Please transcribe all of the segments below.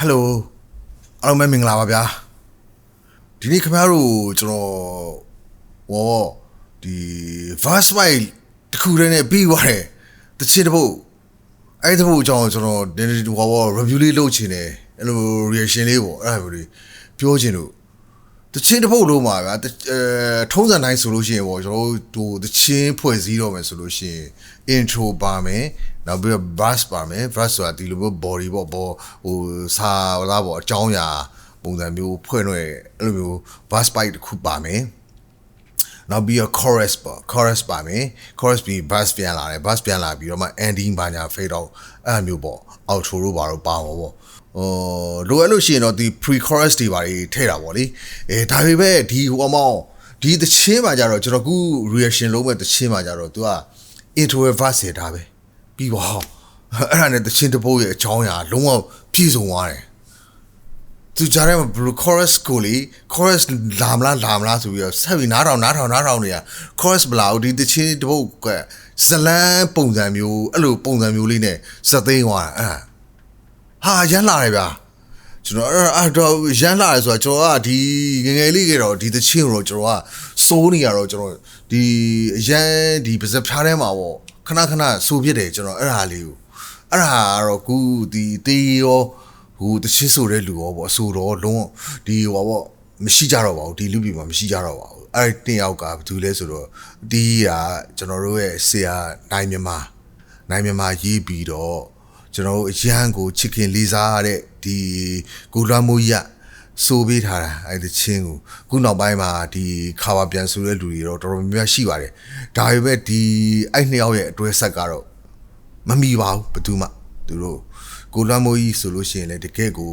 ဟယ်လိုအားလုံးပဲမင်္ဂလာပါဗျာဒီနေ့ခင်ဗျားတို့ကျွန်တော်ဟောဒီ verse file တခုတည်းနဲ့ပြီးသွားတယ်တချင်တစ်ပုတ်အဲ့ဒီတစ်ပုတ်အကြောင်းကျွန်တော်ဒီနေ့ဟော review လေးလုပ်ချင်တယ်အဲ့လို reaction လေးပေါ့အဲ့ဒါမျိုးလေးပြောချင်လို့ တချင်းတစ်ပုတ်လုံးပါဗျာတအဲထုံးစံတိုင်းဆိုလို့ရှိရင်ပေါ့ကျွန်တော်တို့တချင်းဖွဲ့စည်းတော့မယ်ဆိုလို့ရှိရင် intro ပါမယ်နောက်ပြီးတော့ verse ပါမယ် verse ဆိုတာဒီလိုမျိုး body ပေါ့ဘောဟိုစာလားပေါ့အကြောင်းအရာပုံစံမျိုးဖွဲ့နေအဲ့လိုမျိုး verse bite တစ်ခုပါမယ်နောက်ပြီးတော့ chorus ပေါ့ chorus ပါမယ် chorus ပြီး bass ပြန်လာတယ် bass ပြန်လာပြီးတော့မှ ending ဘာညာ fade out အဲ့လိုမျိုးပေါ့ outro တို့ဘာလို့ပါမှာပေါ့ ဟိုလိုအပ်လို့ရှိရင်တော့ဒီ pre chorus တွေဘာတွေထည့်တာပေါ့လေအဲဒါပေမဲ့ဒီဟိုအမောင်းဒီသချင်းမှာကြတော့ကျွန်တော်ခု reaction လုံးမဲ့သချင်းမှာကြတော့ तू က intro verse ရတာပဲပြီးပါအဲ့ဒါနဲ့သချင်းတစ်ပုတ်ရဲ့အချောင်းအရာလုံးဝပြည့်စုံသွားတယ်သူကြားထဲမှာ blue chorus ကိုလေ chorus လာမလားလာမလားဆိုပြီးတော့ဆက်ပြီးနားထောင်နားထောင်နားထောင်နေရ chorus မလာဘူးဒီတချင်းတစ်ပုတ်ကဇလန်းပုံစံမျိုးအဲ့လိုပုံစံမျိုးလေးနဲ့စသိန်းသွားတာအဲ့ဒါ ဟာရမ်းလာတယ်ဗျာကျွန်တော်အဲ့အဲ့တော့ရမ်းလာတယ်ဆိုတော့ကျွန်တော်ကဒီငယ်ငယ်လေးကတော့ဒီတချင်းကိုတော့ကျွန်တော်ကစိုးနေရတော့ကျွန်တော်ဒီအရန်ဒီပါဇက်ဖျားထဲမှာပေါ့ခဏခဏစိုးဖြစ်တယ်ကျွန်တော်အဲ့ဒါလေးကိုအဲ့ဒါကတော့ခုဒီတေးရောဟိုတချင်းဆိုတဲ့လူရောပေါ့အဆိုတော့လုံးဝဒီဟောပေါ့မရှိကြတော့ပါဘူးဒီလူပြည်မှာမရှိကြတော့ပါဘူးအဲ့တင်ယောက်ကဘာလို့လဲဆိုတော့ဒီကကျွန်တော်တို့ရဲ့ဆရာနိုင်မြန်မာနိုင်မြန်မာရေးပြီးတော့ ကျွန်တော်တို့အရန်ကိုချစ်ခင်လေးစားရတဲ့ဒီကိုလွမ်းမိုးရဆိုပေးထားတာအဲ့ဒီချင်းကိုခုနောက်ပိုင်းမှာဒီခါပါပြန်ဆိုတဲ့လူတွေတော့တော်တော်များများရှိပါတယ်ဒါပေမဲ့ဒီအဲ့နှစ်ယောက်ရဲ့အတွဲဆက်ကတော့မမီပါဘူးဘယ်သူမှသူတို့ကိုလွမ်းမိုးကြီးဆိုလို့ရှိရင်လည်းတကယ်ကို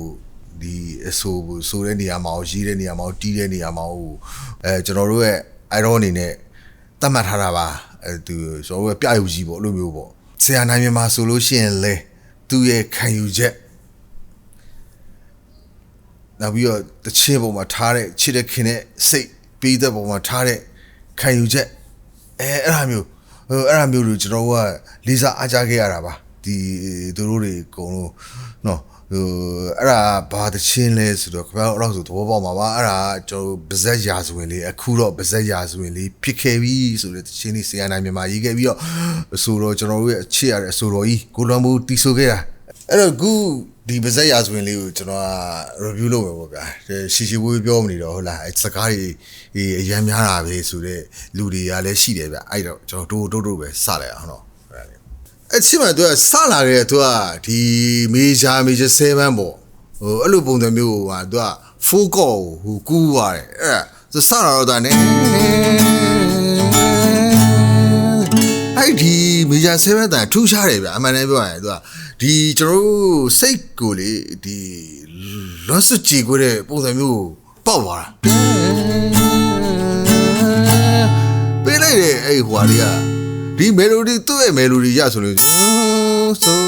ဒီအဆိုဆိုတဲ့နေရာမှာရေးတဲ့နေရာမှာတီးတဲ့နေရာမှာအဲကျွန်တော်တို့ရဲ့ iron အနေနဲ့တတ်မှတ်ထားတာပါအဲသူကျွန်တော်တို့ရဲ့ပြယူကြီးပေါ့အဲ့လိုမျိုးပေါ့ဆရာနိုင်မြန်မာဆိုလို့ရှိရင်လေ သူ့ရဲ့ခံယူချက်နောက်ပြီးတော့တချင်းပုံမှာထားတဲ့ချစ်တဲ့ခင်တဲ့စိတ်ပေးတဲ့ပုံမှာထားတဲ့ခံယူချက်အဲအဲ့ဒါမျိုးဟိုအဲ့ဒါမျိုးလို့ကျွန်တော်ကလေးစားအားကြခဲ့ရတာပါဒီသူတို့တွေအကုန်လုံးနော် ဟိုအဲ့ဒါဘာတချင်းလဲဆိုတော့ခင်ဗျားတို့အဲ့ဆိုသဘောပေါက်မှာပါအဲ့ဒါကျွန်တော်ဗဇက်ရာဇဝင်လေးအခုတော့ဗဇက်ရာဇဝင်လေးဖြစ်ခဲ့ပြီဆိုတဲ့တချင်းလေးဆရာနိုင်မြန်မာရေးခဲ့ပြီးတော့ဆိုတော့ကျွန်တော်တို့ရဲ့အချစ်ရတဲ့အဆိုတော်ကြီးကိုလွန်မှုတီးဆိုခဲ့တာအဲ့တော့ခုဒီဗဇက်ရာဇဝင်လေးကိုကျွန်တော်က review လုပ်မယ်ပေါ့ဗျာရှီရှီဝေးပြောမနေတော့ဟုတ်လားအဲစကားတွေအရန်များတာပဲဆိုတော့လူတွေကလည်းရှိတယ်ဗျအဲ့တော့ကျွန်တော်တိုးတိုးတိုးပဲစလိုက်အောင်နော် အဲ့ချစ်မှသူကစလာခဲ့သူကဒီမေဂျာမေဂျာ7ပေါ့ဟိုအဲ့လိုပုံစံမျိုးဟိုဟာသူက4ကော့ဟိုကူးသွားတယ်အဲ့ဒါစလာတော့တာနဲ့အဲ့ဒီမေဂျာ7တန်ထူးရှားတယ်ဗျအမှန်တည်းပြောရရင်သူကဒီကျွန်တော်တို့စိတ်ကိုလေဒီလွတ်စွကြည်ကိုတဲ့ပုံစံမျိုးပေါက်သွားတာပေးလိုက်တယ်အဲ့ဟွာတွေက ဒီ melody သူ့ရဲ့ melody ရဆိုလို့ဆို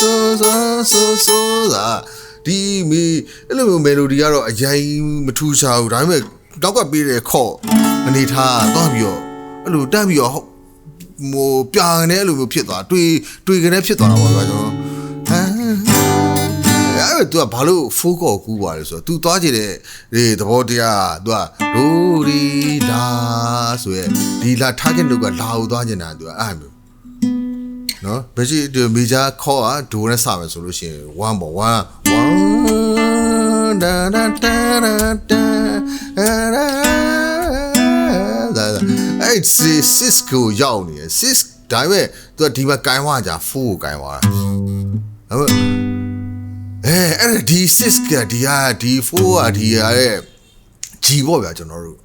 ဆိုဆိုဆိုဆိုတာဒီမီအဲ့လိုမျိုး melody ကတော့အရင်မထူးခြားဘူးဒါပေမဲ့နောက်ကပေးတဲ့ခေါ့အနေထားတော့ပြီးတော့အဲ့လိုတက်ပြီးတော့ဟိုပြာနေအဲ့လိုမျိုးဖြစ်သွားတွေ့တွေ့ကနေဖြစ်သွားတာပေါ့ကွာကျွန်တော်ဟမ် အဲ့တော့ तू ကဘာလို့ full ကောကူးပါလဲဆိုတော့ तू သွားကြည့်တဲ့ဒီသဘောတရား तू ကဒိုရီဒါဆိုရဲဒီလာ target လုက်ကလာဦးသွားနေတာ तू ကအဲ့မျိုးနော်ဘယ်ရှိဒီ major call อ่ะဒိုနဲ့စမယ်ဆိုလို့ရှိရင်1ပေါ့1 1 da da da da da da အဲ့6ကိုရောက်နေတယ်6ဒါပေမဲ့ तू ကဒီမှာကင်သွားကြ4ကိုကင်သွားတာဟုတ် အဲအဲ့ဒါဒီ6ကဒီဟာဒီ4ကဒီဟာရဲ့ G ပေါ့ဗျာကျွန်တော်တို့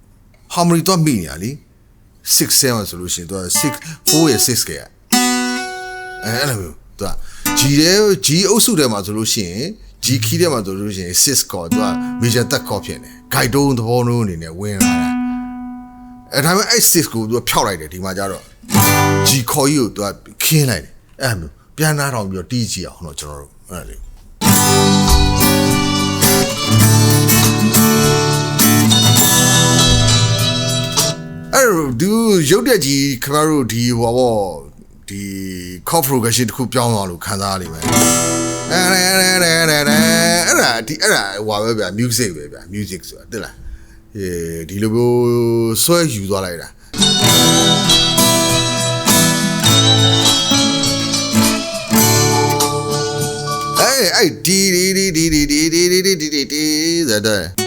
harmony တော့မိနေရလ ी6 7ဆိုလို့ရှိရင်သူက6 4ရဲ့6ကအဲအဲ့လိုမျိုးသူက G တဲ့ G အုပ်စုထဲမှာဆိုလို့ရှိရင် G key ထဲမှာဆိုလို့ရှိရင်6ကောသူက major တက်ကောဖြစ်နေ guide တုံးသဘောမျိုးအနေနဲ့ဝင်လာတာအဲဒါပေမဲ့အဲ့6ကိုသူကဖျောက်လိုက်တယ်ဒီမှာကျတော့ G ခေါ်ကြီးကိုသူကခင်းလိုက်တယ်အဲ့လိုမျိုးပြန်နာထောင်ပြီးတော့တီးကြည့်အောင်တော့ကျွန်တော်တို့အဲ့ဒါလေး အဲ့တော့ဒီရုပ်တက်ကြီးခင်ဗျားတို့ဒီဟောပေါ့ဒီ cop progression တစ်ခုပြောင်းသွားလို့ခံစားရလိမ့်မယ်အဲဒါဒီအဲ့ဒါဟွာပဲဗျာ music ပဲဗျာ music ဆိုတာတိလားအဲဒီလိုမျိုးဆွဲယူသွားလိုက်တာအေးအဲ့ဒီဒီဒီဒီဒီဒီဒီဒီဒီဒီဒီဇာတဲ့အဲ့ဒါ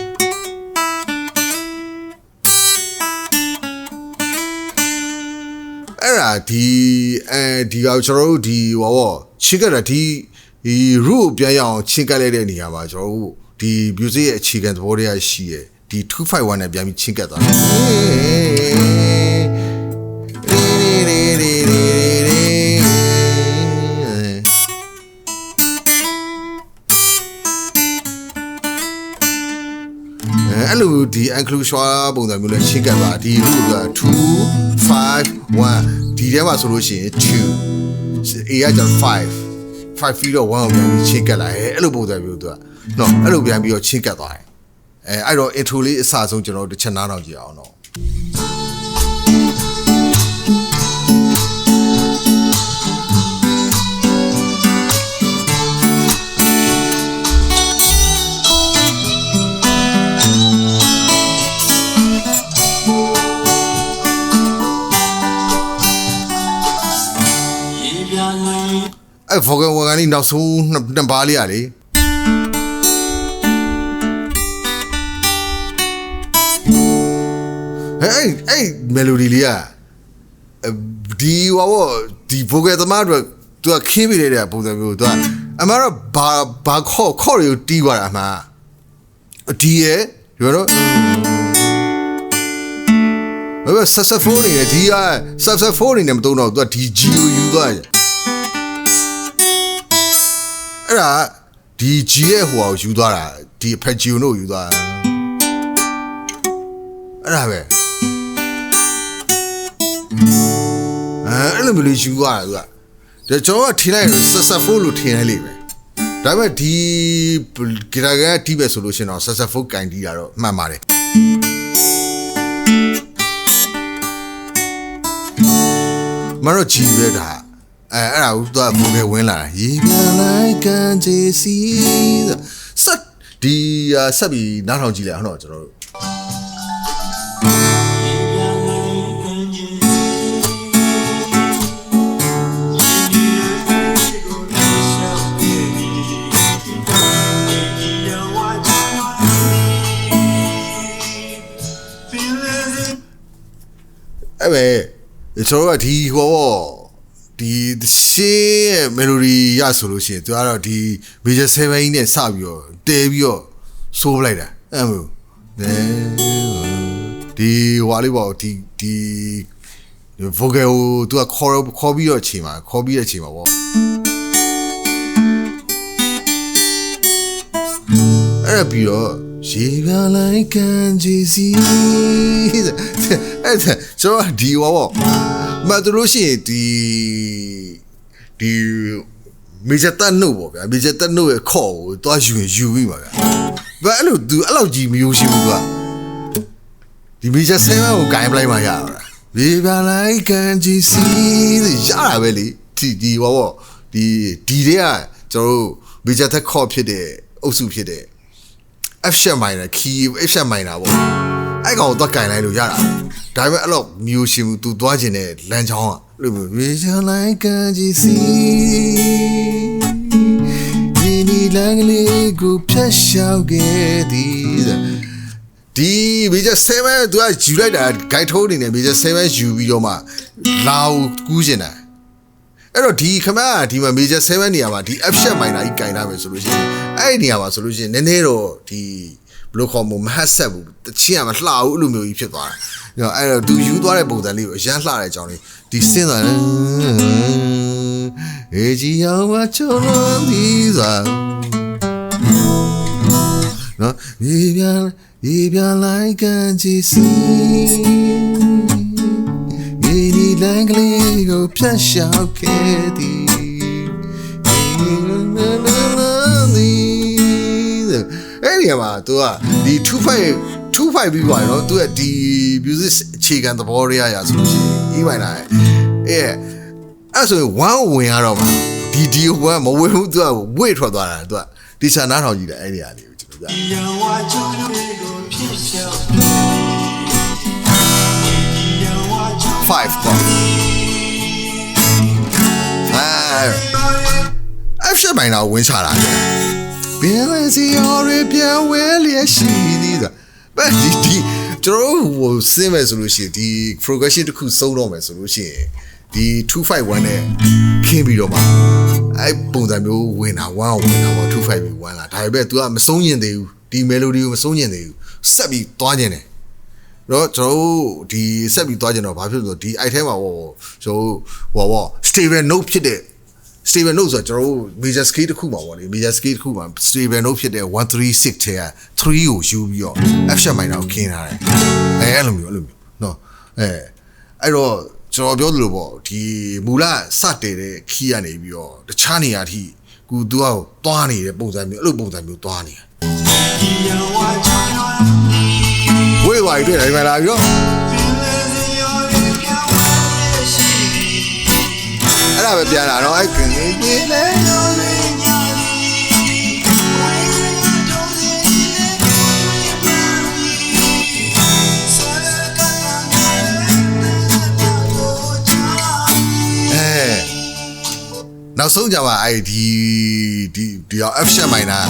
ဒီအဲဒီကကျွန်တော်တို့ဒီဟောပေါ့ချင်းကတာဒီဒီ root ပြန်ရအောင်ချင်းကတ်လိုက်တဲ့နေရာမှာကျွန်တော်တို့ဒီ music ရဲ့အခြေခံသဘောတရားရှိရယ်ဒီ251နဲ့ပြန်ပြီးချင်းကတ်သွားတယ်အဲ့လိုဒီ inclusion ပုံစံမျိုးနဲ့ရှင်းကတ်ပါဒီ root က2 5 1 ဒီထဲမှာဆိုလို့ရှိရင်2 A ကကျ5 5 feet တော့1ကိုပြန်ပြီးချင်းကတ်လာတယ်အဲ့လိုပုံစံမျိုးသူကနော်အဲ့လိုပြန်ပြီးတော့ချင်းကတ်သွားတယ်အဲအဲ့တော့ intro လေးအစဆုံးကျွန်တော်တို့တစ်ချက်နားထောင်ကြည့်အောင်နော် အဲ့ vocal organ လေးနောက်ဆုံးနှစ်နှစ်ပါးလေးอ่ะလေဟဲ့အဲ့အဲ့ melody လေးอ่ะဒီဟောပေါ့ဒီ vocal သမားတို့သူကခင်းပြနေတဲ့ပုံစံမျိုးသူကအမှန်တော့ဘာဘာခေါ့ခေါ့တွေကိုတီးသွားတာအမှန်ဒီရဲ့ဒီတော့ဘယ်ဆက်ဆက်ဖုန်းနေတယ်ဒီကဆက်ဆက်ဖုန်းနေတယ်မတုံးတော့သူကဒီ G ကိုယူသွားတယ် အဲ့ဒါဒီ G ရဲ့ဟိုဟာကိုယူသွားတာဒီဖက်ဂျီယိုနိုကိုယူသွားတာအဲ့ဒါပဲအဲအဲ့လိုမျိုးလေးယူသွားတာသူကဒါကျွန်တော်ကထင်လိုက်ရင်ဆက်ဆက်ဖိုးလို့ထင်လိုက်လိမ့်မယ်ဒါပေမဲ့ဒီဂီတာကတီးပဲဆိုလို့ရှိရင်တော့ဆက်ဆက်ဖိုးကင်တီးတာတော့မှန်ပါတယ်မတော့ G ပဲဒါ အဲအဲ့ဒါကိုသူကပုံခဲ့ဝင်လာတာရေပြန်လိုက်ကန်ချီစီဆက်ဒီအာဆက်ပြီးနားထောင်ကြည့်လိုက်အောင်တော့ကျွန်တော်တို့ရေပြာလွင်ကန်ကြီးရေရေကိုရှောက်နေပြီဒီရောဝါချာ Feel it အဲ့ပဲကျွန်တော်တို့ကဒီဟောပေါ့ ဒီရှင်းရဲ့ melody ရဆိုလို့ရှိရင်သူကတော့ဒီ major 7နဲ့စပြီးတော့တဲပြီးတော့ဆိုးလိုက်တာအဲ့မျိုးဒီဟွာလေးပေါ့ဒီဒီ vocal ကိုသူကခေါ်ခေါ်ပြီးတော့ချိန်မှာခေါ်ပြီးတော့ချိန်မှာပေါ့အဲ့ဒါပြီးတော့ရေပြလိုက်ကန်ကြီးစီအဲ့ဒါကျွန်တော်ကဒီဟောပေါ့ မတ်လို့ရှိရင်ဒီဒီမေဂျာတန်နို့ပေါ့ဗျာမေဂျာတန်နို့ရဲ့ခေါ်ကိုတွားယူရင်ယူပြီပါဗျာဘာအဲ့လိုသူအဲ့လိုကြီးမျိုးရှိဘူးကွာဒီမေဂျာဆဲမကိုဂိုင်းပလိုက်မှရတာရေပြလိုက်ကန်ကြီးစီရတာပဲလေဒီဒီဟောပေါ့ဒီဒီတွေကကျွန်တော်တို့မေဂျာတက်ခေါ်ဖြစ်တဲ့အုပ်စုဖြစ်တဲ့ F sharp minor key F sharp minor ပေါ့ အဲ့ကောင်တော့ကင်လိုက်လို့ရတာဒါပေမဲ့အဲ့လိုမျိုးရှင်ဘူးသူသွားခြင်းတဲ့လမ်းချောင်းอ่ะလို့မျိုးရေချလိုက်ကန်ကြီးစီဒီနီလန်ကလေးကိုဖြတ်လျှောက်ခဲ့သည်ဒီမေဂျာ7သူကယူလိုက်တာဂိုက်ထိုးနေတယ်မေဂျာ7ယူပြီးတော့မှလာကိုကူးကျင်တာအဲ့တော့ဒီခမကဒီမှာ major 7နေရာမှာဒီ F sharp minor ကြီးကင်လာမယ်ဆိုလို့ရှိရင်အဲ့ဒီနေရာမှာဆိုလို့ရှိရင်နည်းနည်းတော့ဒီ ဘယ်လိုခေါ်မလဲမဟတ်ဆက်ဘူးတချင်းကမလှဘူးအဲ့လိုမျိုးကြီးဖြစ်သွားတာအဲ့တော့အဲ့တော့သူယူသွားတဲ့ပုံစံလေးကိုအရန်လှတဲ့အကြောင်းလေးဒီစင်းသွားတယ်အေဂျီယောမချုံလို့ဒီသာနော်ဒီပြန်ဒီပြန်လိုက်ကန်ကြည့်စီဒီဒီလန်ကလေးကိုဖြတ်လျှောက်ခဲ့သည် အဲ့ဒီမှာသူကဒီ25 25ပြီးပါတယ်နော်သူကဒီ music အခြေခံသဘောတရားရာဆိုလို့ရှိရင် E minor အဲအဲ့ဆိုရင်1ဝင်ရတော့မှာဒီဒီဟိုကမဝင်ဘူးသူကဝေ့ထွက်သွားတာသူကဒီဆန်နာထောင်ကြည့်တယ်အဲ့ဒီဟာလေးကိုကျွန်တော်က5ပေါ့အဲအဖြစ်ပိုင်းတော့ဝင်ချတာလေ ဘယ်လဲစီရော်ရပြန်ဝဲလျက်ရှိသေးတာဘယ်ဒီဒီကျွန်တော်တို့ဟိုစင်းမယ်ဆိုလို့ရှိရင်ဒီ progression တစ်ခုစုံတော့မယ်ဆိုလို့ရှိရင်ဒီ251နဲ့ခင်းပြီးတော့မှအဲ့ပုံစံမျိုးဝင်တာ1ဝင်တာပေါ့251လာဒါပေမဲ့ तू ကမဆုံးညင်သေးဘူးဒီ melody ကိုမဆုံးညင်သေးဘူးဆက်ပြီးသွားခြင်းတယ်တော့ကျွန်တော်တို့ဒီဆက်ပြီးသွားကြတော့ဘာဖြစ်လို့လဲဆိုတော့ဒီ item မှာဟိုကျွန်တော်ဟိုဟို stable note ဖြစ်တဲ့ stable note ဆိုတော့ကျွန်တော်တို့ major scale တစ်ခုမှာပေါ့လေ major scale တစ်ခုမှာ stable note ဖြစ်တဲ့136ထဲက3ကိုယူပြီးတော့ F sharp minor ကိုခင်းထားတယ်အဲအဲ့လိုမျိုးအဲ့လိုမျိုးနော်အဲအဲ့တော့ကျွန်တော်ပြောသလိုပေါ့ဒီမူလစတည်တဲ့ key ကနေပြီးတော့တခြားနေရာထိကူသူကသွားနေတဲ့ပုံစံမျိုးအဲ့လိုပုံစံမျိုးသွားနေတာဝေးပါပြီတွေ့တယ်ဒီမှာလာပြီးတော့ ဒါပဲပြန်လာတော့အဲ့ကင်းလေးလဲနောက်ဆုံးကြပါအဲ့ဒီဒီဒီအောင် action မိုင်းတာ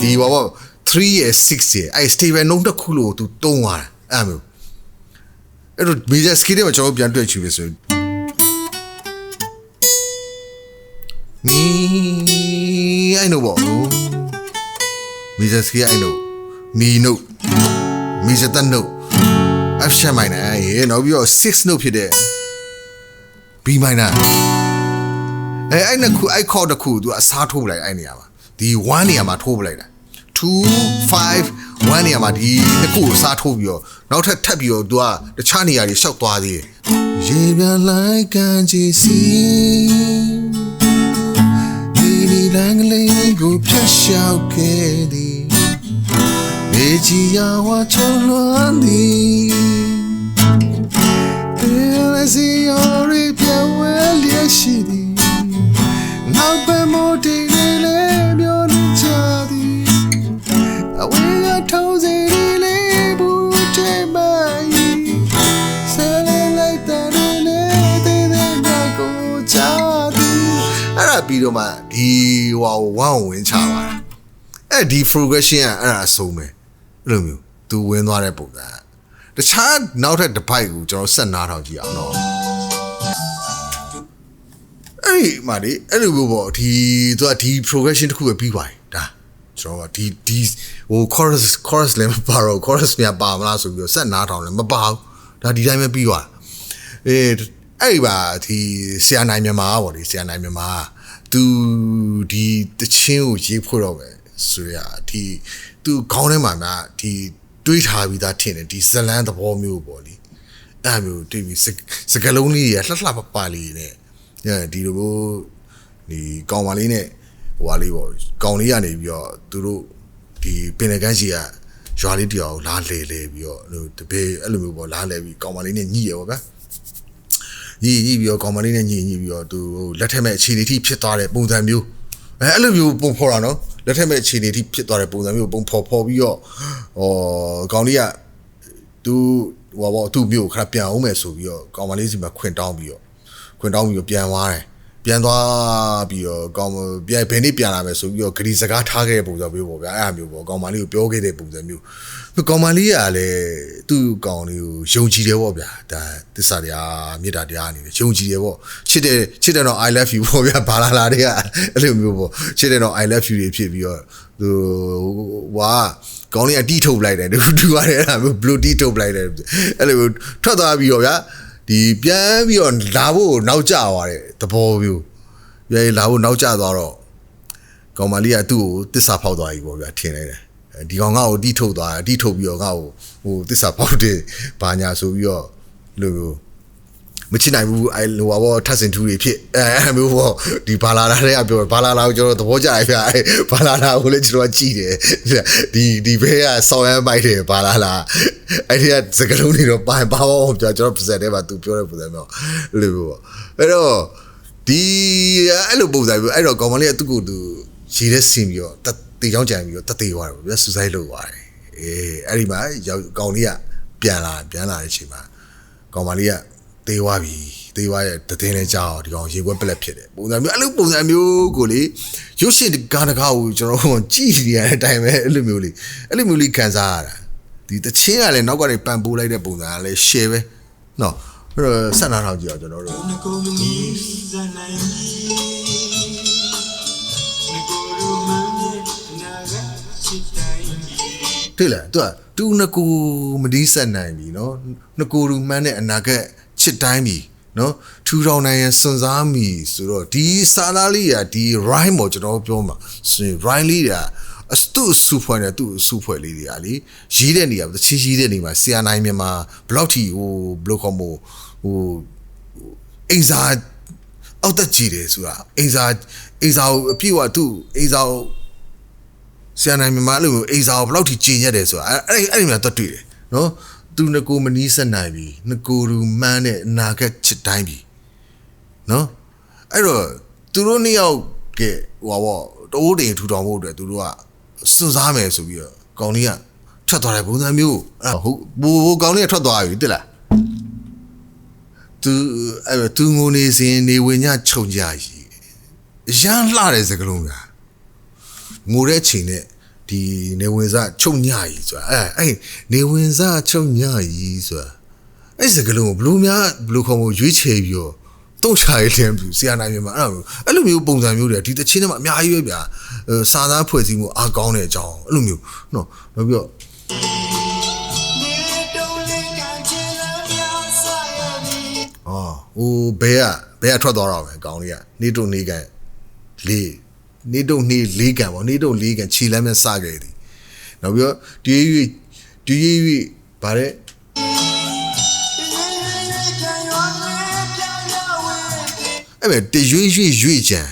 ဒီဘောဘော3ရဲ့6ရဲ့အဲ့ stable note တစ်ခုလို့သူတုံးသွားတာအဲ့မျိုးအဲ့တော့ major scale တွေမှာကျွန်တော်ပြန်တွေ့ချင်ပြီဆိုရင် မီအဲ့နော်ဘော major scale အဲ့နော်မီ note major third note F sharp minor ရေနောက်ပြီးတော့6 note ဖြစ်တဲ့ B minor အဲအဲ့နှစ်ခုအဲ့ခေါ်တစ်ခုသူအစားထိုးပလိုက်အဲ့နေရာမှာဒီ1နေရာမှာထိုးပလိုက်တာ2 5 1နေရာမှာဒီနှစ်ခုကိုအစားထိုးပြီးတော့နောက်ထပ်ထပ်ပြီးတော့သူကတခြားနေရာတွေရှောက်သွားသေးတယ်ရေပြန်လိုက်ကန်ကြည့်စီဒီဒီ လန်ကလေးကိုဖြတ်လျှောက်ခဲ့သည်မေကြီးရဝချုံလွမ်းသည် Elesi ori piaweli ashidi Now pe moti le ပြီးတော့မှဒီဟိုဝမ်းဝင်ချပါတာအဲ့ဒီ progression ကအဲ့ဒါအဆုံးပဲအဲ့လိုမျိုးသူဝင်သွားတဲ့ပုံစံတခြားနောက်ထပ်တစ်ပိုက်ကိုကျွန်တော်ဆက်နားထောင်ကြည့်အောင်နော်အဲ့ဒီမှာလေအဲ့လိုမျိုးပေါ့ဒီသူကဒီ progression တစ်ခုပဲပြီးပါတယ်ဒါကျွန်တော်ကဒီဒီဟို chorus chorus လည်းမပါတော့ chorus များပါမလားဆိုပြီးတော့ဆက်နားထောင်လည်းမပါဘူးဒါဒီတိုင်းပဲပြီးသွားအေးအဲ့ဒီပါဒီဆရာနိုင်မြန်မာကပေါ့ဒီဆရာနိုင်မြန်မာက သူဒီတချင်းကိုရေးဖို့တော့ပဲဆိုရဒီသူခေါင်းထဲမှာကဒီတွေးထားပြီးသားထင်တယ်ဒီဇလန်းသဘောမျိုးပေါ့လေအဲ့မျိုးတိပြီးစစကလုံးလေးရလှလှပပလေးနဲ့အဲဒီလိုမျိုးဒီကောင်မလေးနဲ့ဟိုဟာလေးပေါ့ကောင်လေးကနေပြီးတော့သူတို့ဒီပင်လယ်ကမ်းခြေကရွာလေးတယောက်လာလေလေပြီးတော့ဟိုတပေအဲ့လိုမျိုးပေါ့လာလေပြီးကောင်မလေးနဲ့ညှိရပေါ့ဗျာ ညီညီပြီးတော့ကောင်မလေးနဲ့ညီညီပြီးတော့သူဟိုလက်ထက်မဲ့အခြေအနေထိဖြစ်သွားတဲ့ပုံစံမျိုးအဲအဲ့လိုမျိုးပုံဖော်တာနော်လက်ထက်မဲ့အခြေအနေထိဖြစ်သွားတဲ့ပုံစံမျိုးပုံဖော်ဖော်ပြီးတော့ဟောကောင်လေးကသူဟိုဘောသူ့မျိုးခါပြန်အောင်မယ်ဆိုပြီးတော့ကောင်မလေးစီမှာခွင်တောင်းပြီးတော့ခွင်တောင်းပြီးတော့ပြန်သွားတယ် ပြန်သွားပြီးတော့ကောင်မပြန်ဘယ်နေ့ပြန်လာမယ်ဆိုပြီးတော့ဂရီစကားထားခဲ့တဲ့ပုံစံမျိုးပေါ့ဗျာအဲ့အမျိုးပေါ့ကောင်မလေးကိုပြောခဲ့တဲ့ပုံစံမျိုးကောင်မလေးကလည်းသူ့ကောင်လေးကိုယုံကြည်တယ်ပေါ့ဗျာဒါသစ္စာတရားမေတ္တာတရားအနေနဲ့ယုံကြည်တယ်ပေါ့ချစ်တယ်ချစ်တယ်တော့ I love you ပေါ့ဗျာဘာလာလာတွေကအဲ့လိုမျိုးပေါ့ချစ်တယ်တော့ I love you တွေဖြစ်ပြီးတော့သူဟွာကောင်းလေးအတီးထုတ်ပလိုက်တယ်သူတူရတယ်အဲ့ဒါမျိုး blue တီးထုတ်ပလိုက်တယ်အဲ့လိုမျိုးထွက်သွားပြီးတော့ဗျာ ဒီပြန်ပြီးတော့လာဖို့နောက်ကျသွားတဲ့သဘောမျိုးပြန်လာဖို့နောက်ကျသွားတော့ကောင်မလေးကသူ့ကိုတစ္ဆာဖောက်သွားပြီပေါ့ဗျာထင်လိုက်တယ်အဲဒီကောင်ငါ့ကိုတီးထုတ်သွားတယ်တီးထုတ်ပြီးတော့ငါ့ကိုဟိုတစ္ဆာဖောက်တယ်ဘာညာဆိုပြီးတော့လို့မျိုး မချစ်နိုင်ဘူးအဲလိုပါဘောထပ်စင်ထူတွေဖြစ်အဲအဲ့မျိုးပေါ့ဒီဘာလာလာတွေကပြောဘာလာလာကိုကျွန်တော်သဘောကျတယ်ဗျာအဲဘာလာလာကိုလည်းကျွန်တော်ကြည့်တယ်ဒီဒီဘဲကဆောင်းရမ်းပိုက်တယ်ဘာလာလာအဲ့ဒီကစကလုံးတွေတော့ပါပါဘောကျွန်တော် present ထဲမှာသူပြောတဲ့ပုံစံမျိုးလိုမျိုးပေါ့အဲ့တော့ဒီအဲ့လိုပုံစံမျိုးအဲ့တော့ကောင်မလေးကသူ့ကိုယ်သူရေထဲဆင်ပြီးတော့တက်တေချောင်းကြံပြီးတော့တက်သေးသွားတယ်ပေါ့ဗျာဆူဆိုက်လုပ်သွားတယ်အေးအဲ့ဒီမှာရောက်ကောင်လေးကပြန်လာပြန်လာတဲ့အချိန်မှာကောင်မလေးက သေးသွားပြီသေးသွားရဲ့တည်င်းလဲကြောက်ဒီကောင်ရေခွက်ပလက်ဖြစ်တယ်ပုံစံမျိုးအဲ့လိုပုံစံမျိုးကိုလေရုပ်ရှင်ကားတကားကိုကျွန်တော်ကြည့်နေရတဲ့အတိုင်းပဲအဲ့လိုမျိုးလေးအဲ့လိုမျိုးလေးခံစားရတာဒီတချင်းကလည်းနောက်ကနေပန်ပိုးလိုက်တဲ့ပုံစံကလည်း share ပဲနော်အဲ့တော့ဆက်နာထောင်ကြည့်အောင်ကျွန်တော်တို့ငကိုမနီးစနိုင်ငကိုရမန်ရဲ့နာကချစ်တိုင်းတွေ့လားသူကတူနကူမဒီဆက်နိုင်ပြီနော်နကူရူမှန်းတဲ့အနာဂတ် ချစ်တိုင်းပြီနော်ထူထောင်နိုင်ရန်စွန့်စားမိဆိုတော့ဒီစာသားလေးကဒီ rhyme ကိုကျွန်တော်ပြောမှာဆိုရင် rhyme လေးကအစတုစူဖွယ်နဲ့သူ့စူဖွယ်လေးတွေကလေရေးတဲ့နေရာတချီရေးတဲ့နေမှာဆီယာနိုင်မြန်မာဘလောက်ထီဟိုဘလော့ကောမိုဟိုအိမ်စာအောက်တက်ကြည့်တယ်ဆိုတာအိမ်စာအိမ်စာကိုအပြည့်အဝသူ့အိမ်စာကိုဆရာနိုင်မြန်မာလို့အိစာကိုဘယ်လောက်ထိကျင်ရတယ်ဆိုတာအဲ့အဲ့အဲ့ဒီမှာတော့တွေ့တယ်နော် သူငကိုမနီးဆက်နိုင်ပြီငကိုရူမှန်းတဲ့အနာဂတ်ချစ်တိုင်းပြီနော်အဲ့တော့သူတို့နှစ်ယောက်ကဟိုဘောတိုးတင်ထူထောင်ဖို့အတွက်သူတို့ကစွန့်စားမယ်ဆိုပြီးတော့ကောင်းလေးကထွက်သွားတဲ့ပုံစံမျိုးအဲ့ဟုတ်ဘိုးဘိုးကောင်းလေးကထွက်သွားပြီတိလားသူအဲ့သူငိုနေစဉ်နေဝင်ညခြုံကြရီရမ်းလှတဲ့စကလုံးများငိုတဲ့အချိန်နဲ့ ဒီနေဝင်စားချုပ်ညကြီးဆိုတာအဲအဲ့နေဝင်စားချုပ်ညကြီးဆိုတာအဲ့စကလုံးကိုဘလို့များဘလို့ခေါ်မို့ရွေးချယ်ပြီးတော့တုတ်ချရတဲ့ဘူးဆရာနိုင်မြန်မာအဲ့လိုအဲ့လိုမျိုးပုံစံမျိုးတွေဒီတချင်းထဲမှာအများကြီးပဲဗျာအဲစာသားဖွဲ့စည်းမှုအားကောင်းတဲ့အကြောင်းအဲ့လိုမျိုးနော်နောက်ပြီးတော့နေတော့လေးကချင်လာပြဆာရမီအော်ဟိုဘဲကဘဲကထွက်သွားတော့ပဲကောင်းလေးကနေတုံနေကန်လေး နေတုံနေလေးကန်ပေါ့နေတုံလေးကန်ခြေလမ်းမဲ့စခဲ့သည်နောက်ပြီးတော့ဒီရွေ့ဒီရွေ့ဗါတဲ့အဲ့မဲ့တရွေ့ရွေ့ရွေ့ကြံ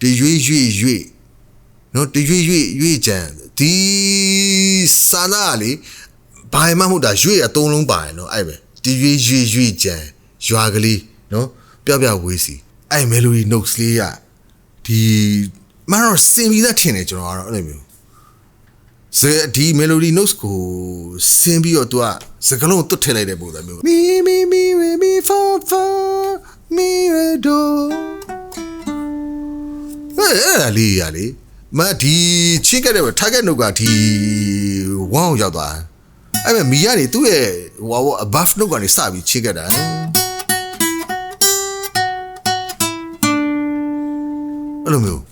တရွေ့ရွေ့ရွေ့နော်တရွေ့ရွေ့ရွေ့ကြံဒီစာနာလေဘာမှမဟုတ်တာရွေ့အသုံးလုံးပါတယ်နော်အဲ့ပဲတရွေ့ရွေ့ရွေ့ကြံရွာကလေးနော် ပြော့ပြော့ဝေးစီအဲ့ melody notes လေးကဒီ မန်တော့စင်ပြီးသားထင်တယ်ကျွန်တော်ကတော့အဲ့လိုမျိုးစဒီ melody notes ကိုစင်းပြီးတော့ तू ကစကလုံးတွတ်ထည့်လိုက်တဲ့ပုံစံမျိုးမီမီမီရီမီဖာဖာမီရဒိုအဲ့အဲ့လေးရလေမဒီချင်းကတဲ့ target note ကဒီဝမ်းအောင်ရောက်သွားအဲ့မဲ့မီကနေသူ့ရဲ့ဟိုဟို above note ကနေစပြီးချင်းကတာအဲ့လိုမျိုး။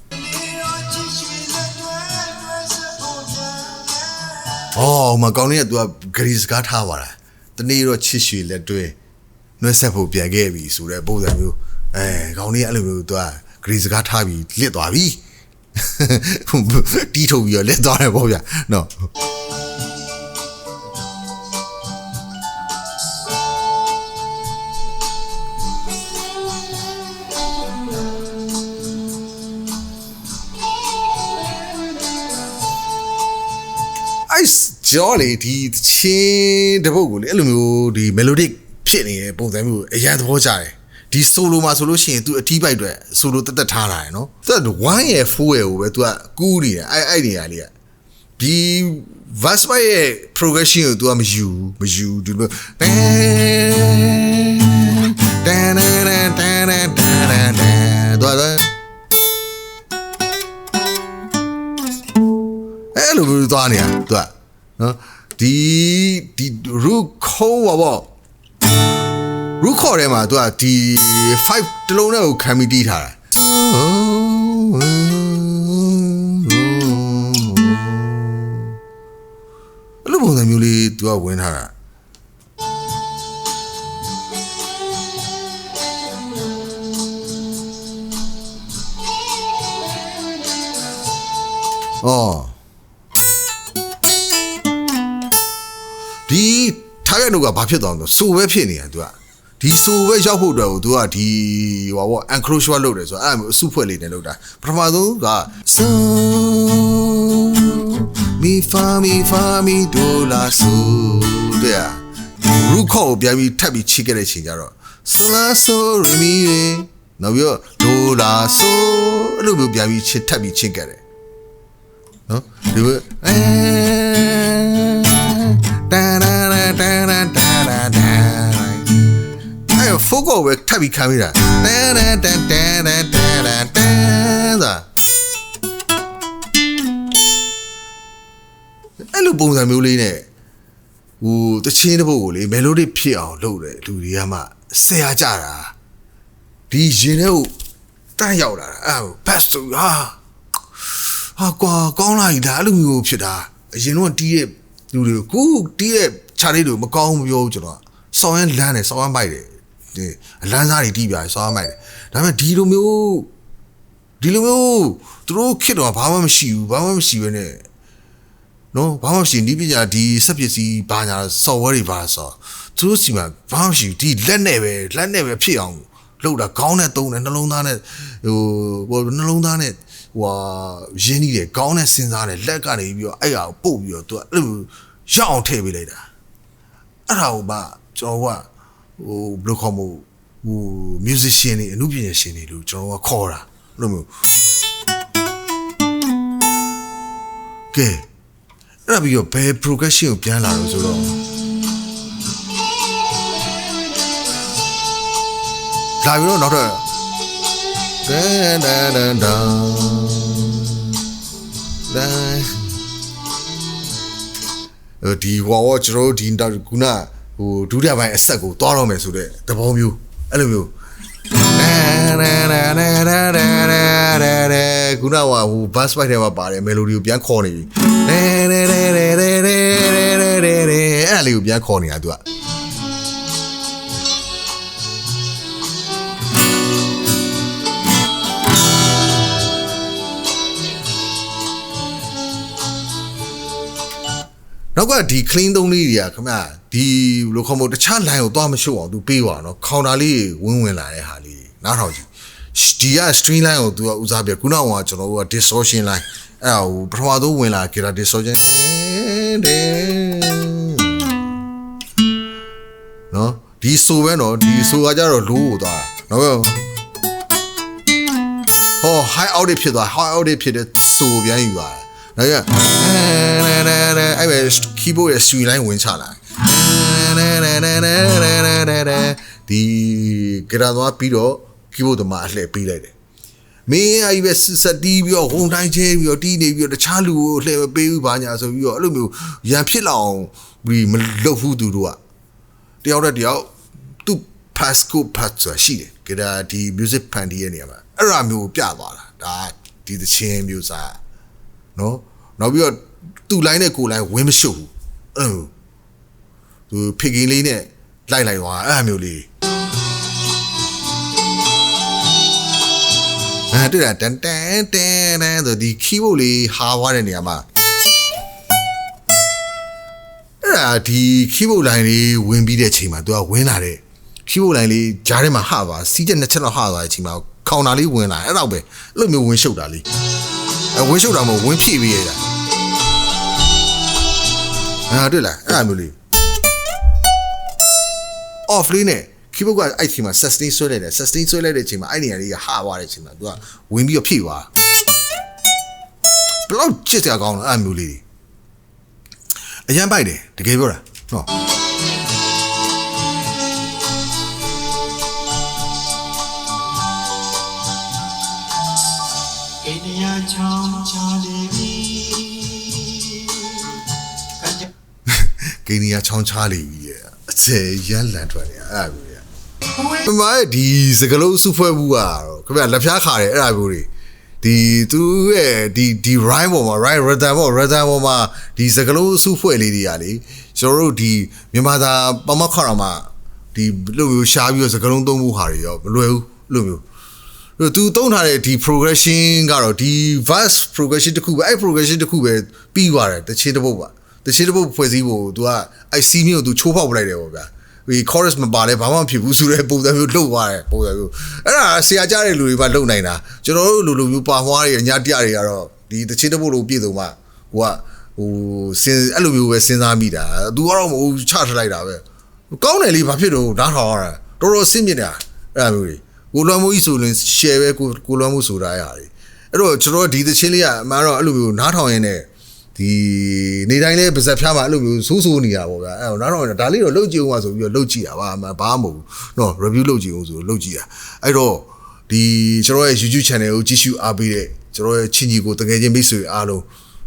အော်မကောင်းလေးက तू ကဂရီစကားထားပါလား။တနေ့တော့ချစ်ရွှေလက်တွဲနှွဲဆက်ဖို့ပြန်ခဲ့ပြီဆိုတဲ့ပုံစံမျိုး။အဲကောင်းလေးအဲ့လိုမျိုး तू ကဂရီစကားထားပြီးလစ်သွားပြီ။တီးထုတ်ပြီးတော့လစ်သွားတယ်ပေါ့ဗျာ။နော် အဲ့ကြောလေဒီချင်းတစ်ပုတ်ကိုလေအဲ့လိုမျိုးဒီ melodic ဖြစ်နေတဲ့ပုံစံမျိုးအရန်သဘောကျတယ်ဒီ solo မှာဆိုလို့ရှိရင် तू အတီးပိုက်အတွက် solo တက်တက်ထားတာရယ်နော် तू 1ရဲ့4ရဲ့ကိုပဲ तू ကကူးနေတယ်အဲ့အဲ့နေရာလေးကဒီ verse ရဲ့ progression ကို तू ကမယူမယူဒီလိုတန်တန်တန်တန်တန်တန်တန်တန် तू ကအဲ့လိုမျိုးသွားနေတာ तू က နော်ဒီဒီ root ခေါ်ပါပေါ့ root ခေါ်ထဲမှာ तू ကဒီ5တလုံးနဲ့ကိုခံပြီးတီးထားတာအဲ့လိုပုံစံမျိုးလေး तू ကဝင်ထားတာအော် ဒီထားတဲ့လူကဘာဖြစ်သွားလဲဆိုပဲဖြစ်နေတာ तू ကဒီဆိုပဲရောက်ဖို့အတွက်ကို तू ကဒီဟိုဘော enclosure လုပ်တယ်ဆိုတော့အဲ့ဒါမျိုးအစုဖွဲ့လေးနဲ့လုပ်တာပထမဆုံးက so mi fa mi fa mi do la so တဲ့ရရူခေါ်ကိုပြန်ပြီးထပ်ပြီးချိခဲ့တဲ့ချိန်ကျတော့ so la so re mi re နောက်ပြီးတော့ do la so အဲ့လိုမျိုးပြန်ပြီးချစ်ထပ်ပြီးချစ်ခဲ့တယ်ဒီအဲ တာရာရာတာရာတာရာတာအဲ့ဖိုကောပဲထပ်ပြီးခံမိတာတာရာတာတာရာတာရာတာသာအဲ့လိုပုံစံမျိုးလေးနဲ့ဟိုတချင်းတစ်ပုတ်ကိုလေမယ်လိုဒီဖြစ်အောင်လုပ်တယ်လူတွေကမှဆရာကြတာဒီရင်ထဲကိုတန်းရောက်လာတာအဲ့ဘတ်ဆိုဟာဟာကွာကောင်းလာပြီဒါအဲ့လိုမျိုးဖြစ်တာအရင်တော့တီးတဲ့ လူတွေကိုခုတီးတဲ့ခြာလေးတွေမကောင်းမပြောဘူးကျွန်တော်ဆောင်းရမ်းလန်းတယ်ဆောင်းရမ်းမိုက်တယ်ဒီအလန်းစားတွေတီးပြဆောင်းရမ်းမိုက်တယ်ဒါပေမဲ့ဒီလိုမျိုးဒီလိုမျိုးသူတို့ခစ်တော့ဘာမှမရှိဘူးဘာမှမရှိဘဲနဲ့နော်ဘာမှမရှိနီးပညာဒီစက်ပစ္စည်းဘာညာ software တွေပါဆိုသူတို့စီမှာဘာမှမရှိဘူးဒီလက်နဲ့ပဲလက်နဲ့ပဲဖြစ်အောင်လုပ်တာခေါင်းနဲ့သုံးတယ်နှလုံးသားနဲ့ဟိုဟိုနှလုံးသားနဲ့ ဟိုဟာရင်းနှီးတယ်ခေါင်းနဲ့စဉ်းစားတယ်လက်ကနေပြီးတော့အဲ့ဟာကိုပုတ်ပြီးတော့သူကအဲ့လိုရအောင်ထည့်ပေးလိုက်တာအဲ့ဒါကိုမှကျွန်တော်ကဟိုဘယ်လိုခေါ်မလဲဟို musician တွေအမှုပညာရှင်တွေလို့ကျွန်တော်ကခေါ်တာအဲ့လိုမျိုးကဲအဲ့ဒါပြီးတော့ဘယ် progression ကိုပြန်လာလို့ဆိုတော့လာပြီးတော့နောက်တော့ဒ န်ဒန်ဒန်ဒန်ဒန်အဲဒီဝါဝကျွန်တော်တို့ဒီတော့ခုနဟိုဒုတိယပိုင်းအဆက်ကိုတွားတော့မယ်ဆိုတဲ့သဘောမျိုးအဲ့လိုမျိုးခုနကဟို bass fight ထဲမှာပါတယ် melody ကိုပြန်ခေါ်နေပြီအဲ့ဒါလေးကိုပြန်ခေါ်နေတာ तू อ่ နောက်ကဒီ clean သုံးလေးတွေကခင်ဗျာဒီဘယ်လိုခေါ်မလို့တခြား line ကိုသွားမရှုပ်အောင် तू ပေးပါတော့ counter လေးဝင်ဝင်လာတဲ့ဟာလေးနားထောင်ကြည့်ဒီက stream line ကို तू ကဦးစားပြခုနကကျွန်တော်တို့က distortion line အဲ့ဒါကိုပထမဆုံးဝင်လာကြတာ distortion နော်ဒီဆိုပဲနော်ဒီဆိုကကြတော့ low ကိုသွားတာနော်ဟော high out ဖြစ်သွား high out ဖြစ်တဲ့ဆိုပြန်ယူသွားတယ် ဒါကြအဲ့ပဲ keyboard ရဲ့ string line ဝင်ချလာဒီကြတာသွားပြီးတော့ keyboard သမားအလှည့်ပေးလိုက်တယ်မင်းအကြီးပဲစက်တီးပြီးတော့ဟုန်တိုင်းချဲပြီးတော့တီးနေပြီးတော့တခြားလူကိုလှည့်မပေးဘူးဘာညာဆိုပြီးတော့အဲ့လိုမျိုးရန်ဖြစ်လောက်အောင်ဒီမလုပ်ဘူးသူတို့ကတယောက်တည်းတယောက်သူ pasco pat ဆိုတာရှိတယ်ကြတာဒီ music fan ဒီရဲ့နေရာမှာအဲ့ဒါမျိုးပြသွားတာဒါဒီသချင်းမျိုးစားနော် နောက်ပြီးတော့သူ့ line နဲ့ကို line ဝင်းမရှုပ်ဘူးအဲ့လိုသူဖိကင်းလေးနဲ့လိုက်လိုက်သွားအဲ့အမျိုးလေးအဲ့တူတာတန်တန်တန်တန်ဆိုဒီ keyboard လေးဟာသွားတဲ့နေရာမှာအဲ့ဒါဒီ keyboard line လေးဝင်ပြီးတဲ့ချိန်မှာသူကဝင်လာတဲ့ keyboard line လေးဂျားထဲမှာဟသွားစီးတဲ့နှစ်ချက်တော့ဟသွားတဲ့ချိန်မှာခေါင်တာလေးဝင်လာအဲ့တော့ပဲအဲ့လိုမျိုးဝင်ရှုပ်တာလေး အဲဝင်ရှုပ်တာမဟုတ်ဝင်ဖြည့်ပေးရတာအာတွေ့လားအဲ့လိုမျိုးလေး off လေးနဲ့ keyboard ကအဲ့ချိန်မှာ sustain ဆွဲလိုက်တယ် sustain ဆွဲလိုက်တဲ့အချိန်မှာအဲ့နေရာလေးကဟာသွားတဲ့အချိန်မှာ तू ကဝင်ပြီးတော့ဖြည့်သွားဘလောက်ချစ်စရာကောင်းလဲအဲ့မျိုးလေးအရန်ပိုက်တယ်တကယ်ပြောတာနော် ကိန်းနီယာချောင်းချားလေကြီးရဲ့အကျယ်ရန်လန်ထွက်နေအဲ့လိုကြီးဝေးပမာဒီစကလုံးစုဖွဲ့မှုကတော့ခင်ဗျလက်ဖျားခါတယ်အဲ့ဒါမျိုးတွေဒီသူရဲ့ဒီဒီ rhyme ပေါ်မှာ right rhythm ပေါ် rhythm ပေါ်မှာဒီစကလုံးစုဖွဲ့လေးတွေကလေကျွန်တော်တို့ဒီမြန်မာသာပမခါရမှာဒီလိုမျိုးရှားပြီးတော့စကလုံးသုံးမှုဟာတွေရောမလွယ်ဘူးလို့မျိုးသူတုံးထားတဲ့ဒီ progression ကတော့ဒီ verse progression တစ်ခုပဲအဲ့ progression တစ်ခုပဲပြီးသွားတယ်တချင်းတစ်ပုတ်ပါ တချင်းတစ်ပုတ်ဖွဲ့စည်းဖို့ तू ကအဲ့ C မျိုး तू ချိုးဖောက်ပလိုက်တယ်ပေါ့ဗျာဒီ chorus မပါလဲဘာမှမဖြစ်ဘူးဆိုတဲ့ပုံစံမျိုးလှုပ်သွားတယ်ပုံစံမျိုးအဲ့ဒါဆရာကြားတဲ့လူတွေမှလှုပ်နိုင်တာကျွန်တော်တို့လူလူမျိုးပါမွားတွေအညာတရတွေကတော့ဒီတချင်းတစ်ပုတ်လို့ပြည့်စုံမှဟိုကဟိုစင်အဲ့လိုမျိုးပဲစဉ်းစားမိတာ तू ကတော့မဟုတ်ချထလိုက်တာပဲကောင်းတယ်လေဘာဖြစ်တော့ဓာတ်ထောင်ရတာတော်တော်စင့်မြင့်တာအဲ့လိုမျိုးတွေကိုလွမ်းမှုကြီးဆိုရင် share ပဲကိုကိုလွမ်းမှုဆိုတာရတယ်အဲ့တော့ကျွန်တော်ဒီသချင်းလေးကအမှန်တော့အဲ့လိုမျိုးနားထောင်ရင်းနဲ့ ဒီနေတိုင်းလဲပါဇက်ဖျားမှာအဲ့လိုမျိုးဆိုးဆိုးနေတာပေါ့ဗျာအဲ့တော့နောက်တော့ဒါလေးတော့လုတ်ကြည့်အောင်ပါဆိုပြီးတော့လုတ်ကြည့်တာပါဘာမှမဟုတ်ဘူးနော် review လုတ်ကြည့်အောင်ဆိုလုတ်ကြည့်တာအဲ့တော့ဒီကျွန်တော်ရဲ့ YouTube channel ကိုကြည့်ရှုအားပေးတဲ့ကျွန်တော်ရဲ့ချင်းကြီးကိုတကယ်ချင်းမိတ်ဆွေအားလုံး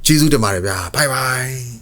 ကျေးဇူးတင်ပါတယ်ဗျာ bye bye